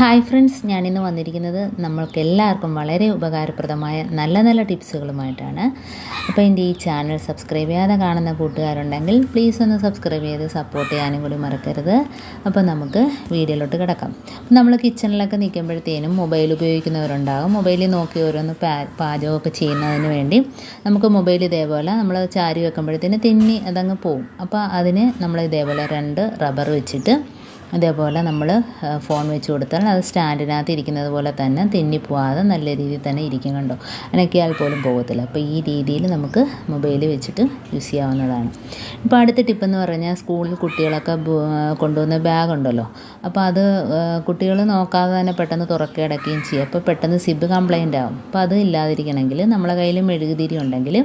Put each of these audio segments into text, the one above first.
Hi friends ഞാനിന്ന് വന്നിരിക്കുന്നത് നമ്മൾക്ക് എല്ലാവർക്കും വളരെ ഉപകാരപ്രദമായ നല്ല നല്ല ടിപ്സുകളുമായിട്ടാണ്. അപ്പോൾ എന്റെ ഈ ചാനൽ സബ്സ്ക്രൈബ് ചെയ്യാതെ കാണുന്ന കൂട്ടുകാരുണ്ടെങ്കിൽ പ്ലീസ് ഒന്ന് സബ്സ്ക്രൈബ് ചെയ്ത് സപ്പോർട്ട് ചെയ്യാനും കൂടി മറക്കരുത്. അപ്പോൾ നമുക്ക് വീഡിയോയിലോട്ട് കിടക്കാം. നമ്മൾ കിച്ചണിലൊക്കെ നിൽക്കുമ്പോഴത്തേനും മൊബൈൽ ഉപയോഗിക്കുന്നവരുണ്ടാകും. മൊബൈലിൽ നോക്കി ഓരോന്ന് പാചകമൊക്കെ ചെയ്യുന്നതിന് വേണ്ടി നമുക്ക് മൊബൈൽ ഇതേപോലെ നമ്മൾ ചാരി വെക്കുമ്പോഴത്തേന് തിന്നി അതങ്ങ് പോവും. അപ്പോൾ അതിന് നമ്മൾ ഇതേപോലെ രണ്ട് റബ്ബർ വെച്ചിട്ട് അതേപോലെ നമ്മൾ ഫോൺ വെച്ച് കൊടുത്താൽ അത് സ്റ്റാൻഡിനകത്ത് ഇരിക്കുന്നത് പോലെ തന്നെ തെന്നിപ്പോവാതെ നല്ല രീതിയിൽ തന്നെ ഇരിക്കും കണ്ടോ? അനക്കിയാൽ പോലും പോകത്തില്ല. അപ്പോൾ ഈ രീതിയിൽ നമുക്ക് മൊബൈൽ വെച്ചിട്ട് യൂസ് ചെയ്യാവുന്നതാണ്. ഇപ്പോൾ അടുത്ത ടിപ്പ് എന്ന് പറഞ്ഞാൽ സ്കൂളിൽ കുട്ടികളൊക്കെ കൊണ്ടുവന്ന ബാഗ് ഉണ്ടല്ലോ? അപ്പോൾ അത് കുട്ടികൾ നോക്കാതെ തന്നെ പെട്ടെന്ന് തുറക്കടക്കുകയും ചെയ്യും അപ്പോൾ പെട്ടെന്ന് സിബ് കംപ്ലൈന്റ് ആവും. അപ്പോൾ അത് ഇല്ലാതിരിക്കണമെങ്കിൽ നമ്മളെ കയ്യിൽ മെഴുകുതിരി ഉണ്ടെങ്കിൽ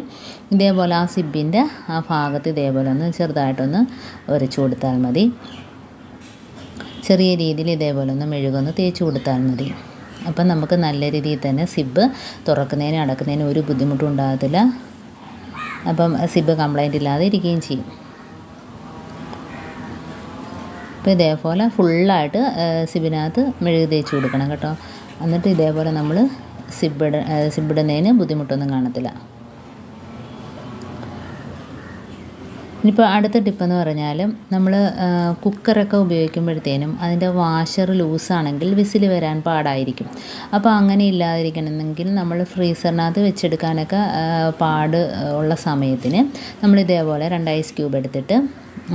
ഇതേപോലെ ആ സിബിന്റെ ആ ഭാഗത്ത് ഇതേപോലെ ഒന്ന് ചെറുതായിട്ടൊന്ന് ഉരച്ചു കൊടുത്താൽ മതി. ചെറിയ രീതിയിൽ ഇതേപോലെ ഒന്ന് മെഴുകൊന്ന് തേച്ച് കൊടുത്താൽ മതി. അപ്പം നമുക്ക് നല്ല രീതിയിൽ തന്നെ സിബ് തുറക്കുന്നതിനും അടക്കുന്നതിനും ഒരു ബുദ്ധിമുട്ടും ഉണ്ടാകത്തില്ല. അപ്പം സിബ് കംപ്ലൈന്റ് ഇല്ലാതെ ഇരിക്കുകയും ചെയ്യും. അപ്പോൾ ഇതേപോലെ ഫുള്ളായിട്ട് സിബിനകത്ത് മെഴുകി തേച്ച് കൊടുക്കണം കേട്ടോ. എന്നിട്ട് ഇതേപോലെ നമ്മൾ സിബിട സിബിടുന്നതിന് ബുദ്ധിമുട്ടൊന്നും കാണത്തില്ല. ഇനിയിപ്പോൾ അടുത്ത ടിപ്പെന്ന് പറഞ്ഞാൽ നമ്മൾ കുക്കറൊക്കെ ഉപയോഗിക്കുമ്പോഴത്തേനും അതിന്റെ വാഷർ ലൂസാണെങ്കിൽ വിസിൽ വരാൻ പാടായിരിക്കും. അപ്പോൾ അങ്ങനെ ഇല്ലാതിരിക്കണമെങ്കിൽ നമ്മൾ ഫ്രീസറിനകത്ത് വെച്ചെടുക്കാനൊക്കെ പാട് ഉള്ള സമയത്തിന് നമ്മൾ ഇതേപോലെ രണ്ട് ഐസ് ക്യൂബ് എടുത്തിട്ട്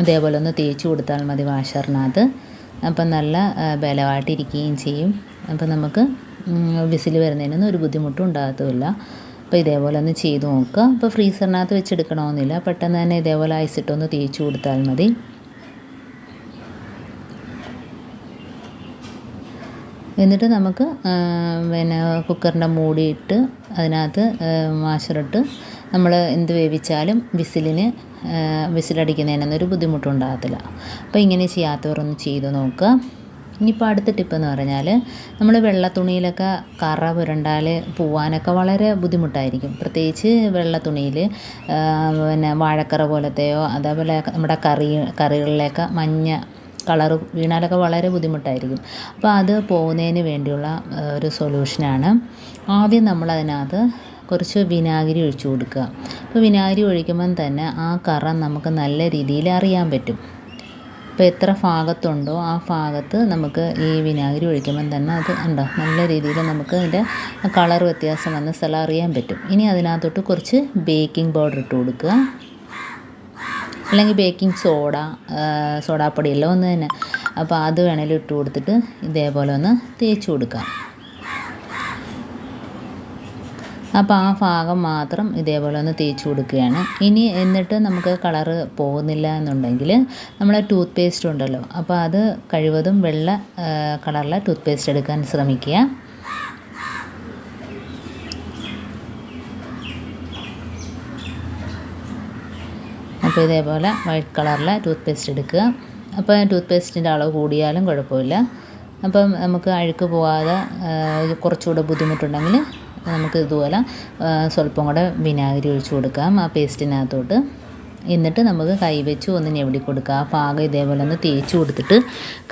ഇതേപോലെ ഒന്ന് തേച്ച് കൊടുത്താൽ മതി വാഷറിനകത്ത് അപ്പം നല്ല ബലമായിട്ടിരിക്കുകയും ചെയ്യും. അപ്പം നമുക്ക് വിസിൽ വരുന്നതിനൊന്നും ഒരു ബുദ്ധിമുട്ടും ഉണ്ടാകത്തുമില്ല. അപ്പോൾ ഇതേപോലെ ഒന്ന് ചെയ്ത് നോക്കുക. അപ്പോൾ ഫ്രീസറിനകത്ത് വെച്ചെടുക്കണമെന്നില്ല. പെട്ടെന്ന് തന്നെ ഇതേപോലെ അയച്ചിട്ടൊന്ന് തേച്ച് കൊടുത്താൽ മതി. എന്നിട്ട് നമുക്ക് പിന്നെ കുക്കറിന്റെ മൂടിയിട്ട് അതിനകത്ത് മാഷറിട്ട് നമ്മൾ എന്ത് വേവിച്ചാലും വിസിലിന് വിസിലടിക്കുന്നതിനൊന്നും ഒരു ബുദ്ധിമുട്ടുണ്ടാകത്തില്ല. അപ്പോൾ ഇങ്ങനെ ചെയ്യാത്തവർ ഒന്ന് ചെയ്ത് നോക്കുക. ഇനിയിപ്പോൾ അടുത്ത ടിപ്പ് എന്ന് പറഞ്ഞാൽ നമ്മൾ വെള്ള തുണിയിലൊക്കെ കറ പുരണ്ടാൽ പോവാനൊക്കെ വളരെ ബുദ്ധിമുട്ടായിരിക്കും. പ്രത്യേകിച്ച് വെള്ള തുണിയിൽ പിന്നെ വാഴക്കറ പോലത്തെയോ അതേപോലെ നമ്മുടെ കറി കറികളിലൊക്കെ മഞ്ഞ കളർ വീണാലൊക്കെ വളരെ ബുദ്ധിമുട്ടായിരിക്കും. അപ്പോൾ അത് പോകുന്നതിന് വേണ്ടിയുള്ള ഒരു സൊല്യൂഷനാണ് ആദ്യം നമ്മൾ അതിനകത്ത് കുറച്ച് വിനാഗിരി ഒഴിച്ചു കൊടുക്കുക. അപ്പോൾ വിനാഗിരി ഒഴിക്കുമ്പം തന്നെ ആ കറ നമുക്ക് നല്ല രീതിയിൽ അറിയാൻ പറ്റും. അപ്പോൾ എത്ര ഭാഗത്തുണ്ടോ ആ ഭാഗത്ത് നമുക്ക് ഈ വിനാഗിരി ഒഴിക്കുമ്പം തന്നെ അത് ഉണ്ടോ നല്ല രീതിയിൽ നമുക്ക് അതിന്റെ കളർ വ്യത്യാസം വന്ന സ്ഥലം അറിയാൻ പറ്റും. ഇനി അതിനകത്തോട്ട് കുറച്ച് ബേക്കിംഗ് പൗഡർ ഇട്ട് കൊടുക്കുക. അല്ലെങ്കിൽ ബേക്കിംഗ് സോഡ സോഡാപ്പൊടിയെല്ലാം ഒന്ന് തന്നെ. അപ്പോൾ അത് വേണേലും ഇട്ട് കൊടുത്തിട്ട് ഇതേപോലെ ഒന്ന് തേച്ച് കൊടുക്കാം അപ്പോൾ ആ ഭാഗം മാത്രം ഇതേപോലെ ഒന്ന് തേച്ച് കൊടുക്കുകയാണ്. ഇനി എന്നിട്ട് നമുക്ക് കളറ് പോകുന്നില്ല എന്നുണ്ടെങ്കിൽ നമ്മൾ ടൂത്ത് പേസ്റ്റ് ഉണ്ടല്ലോ. അപ്പോൾ അത് കഴിവതും വെള്ള കളറിലെ ടൂത്ത് പേസ്റ്റ് എടുക്കാൻ ശ്രമിക്കുക. അപ്പോൾ ഇതേപോലെ വൈറ്റ് കളറിലെ ടൂത്ത് പേസ്റ്റ് എടുക്കുക. അപ്പോൾ ടൂത്ത് പേസ്റ്റിന്റെ അളവ് കൂടിയാലും കുഴപ്പമില്ല. അപ്പം നമുക്ക് അഴുക്ക് പോകാതെ കുറച്ചുകൂടെ ബുദ്ധിമുട്ടുണ്ടെങ്കിൽ നമുക്ക് ഇതുപോലെ സ്വല്പം കൂടെ വിനാഗിരി ഒഴിച്ച് കൊടുക്കാം ആ പേസ്റ്റിനകത്തോട്ട്. എന്നിട്ട് നമുക്ക് കൈവച്ച് ഒന്ന് ഞെവിടി കൊടുക്കുക ആ പാകം ഇതേപോലെ ഒന്ന് തേച്ച് കൊടുത്തിട്ട്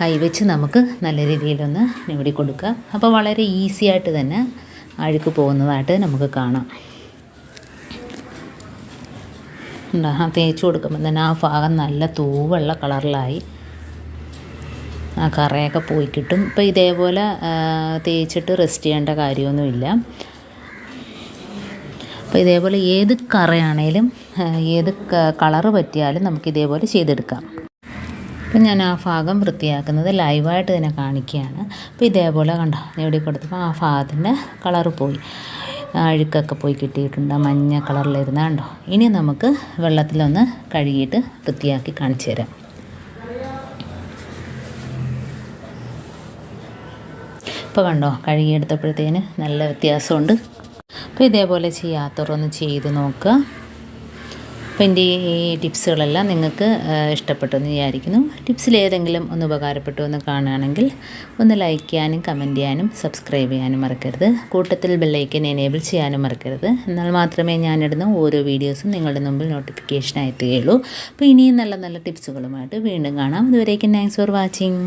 കൈവച്ച് നമുക്ക് നല്ല രീതിയിലൊന്ന് ഞെവിടി കൊടുക്കുക അപ്പോൾ വളരെ ഈസി ആയിട്ട് തന്നെ അഴുക്ക് പോകുന്നതായിട്ട് നമുക്ക് കാണാം. ആ തേച്ച് കൊടുക്കുമ്പോൾ തന്നെ ആ ഭാഗം നല്ല തൂവുള്ള കളറിലായി. ആ കറയൊക്കെ പോയി കിട്ടും. ഇപ്പോൾ ഇതേപോലെ തേച്ചിട്ട് റെസ്റ്റ് ചെയ്യേണ്ട കാര്യമൊന്നുമില്ല. അപ്പോൾ ഇതേപോലെ ഏത് കറയാണേലും ഏത് കളറ് പറ്റിയാലും നമുക്ക് ഇതേപോലെ ചെയ്തെടുക്കാം. അപ്പം ഞാൻ ആ ഭാഗം വൃത്തിയാക്കുന്നത് ലൈവായിട്ട് തന്നെ കാണിക്കുകയാണ്. അപ്പോൾ ഇതേപോലെ കണ്ടോ എവിടെ കൊടുത്തപ്പോൾ ആ ഭാഗത്തിന്റെ കളറ് പോയി. അഴുക്കൊക്കെ പോയി കിട്ടിയിട്ടുണ്ട് മഞ്ഞ കളറിലിരുന്ന കണ്ടോ. ഇനി നമുക്ക് വെള്ളത്തിലൊന്ന് കഴുകിയിട്ട് വൃത്തിയാക്കി കാണിച്ചു തരാം. ഇപ്പോൾ കണ്ടോ കഴുകിയെടുത്തപ്പോഴത്തേന് നല്ല വ്യത്യാസമുണ്ട്. അപ്പോൾ ഇതേപോലെ ചെയ്യാത്തവരൊന്ന് ചെയ്ത് നോക്കുക അപ്പോൾ എന്റെ ഈ ടിപ്സുകളെല്ലാം നിങ്ങൾക്ക് ഇഷ്ടപ്പെട്ടെന്ന് വിചാരിക്കുന്നു. ടിപ്സിൽ ഏതെങ്കിലും ഒന്ന് ഉപകാരപ്പെട്ടു എന്ന് കാണുകയാണെങ്കിൽ ഒന്ന് ലൈക്ക് ചെയ്യാനും കമന്റ് ചെയ്യാനും സബ്സ്ക്രൈബ് ചെയ്യാനും മറക്കരുത്. കൂട്ടത്തിൽ ബെല്ലൈക്കൻ എനേബിൾ ചെയ്യാനും മറക്കരുത്. എന്നാൽ മാത്രമേ ഞാനിടുന്ന ഓരോ വീഡിയോസും നിങ്ങളുടെ മുമ്പിൽ നോട്ടിഫിക്കേഷൻ എത്തുകയുള്ളൂ അപ്പോൾ ഇനിയും നല്ല നല്ല ടിപ്സുകളുമായിട്ട് വീണ്ടും കാണാം. ഇതുവരേക്കും താങ്ക്സ് ഫോർ വാച്ചിങ്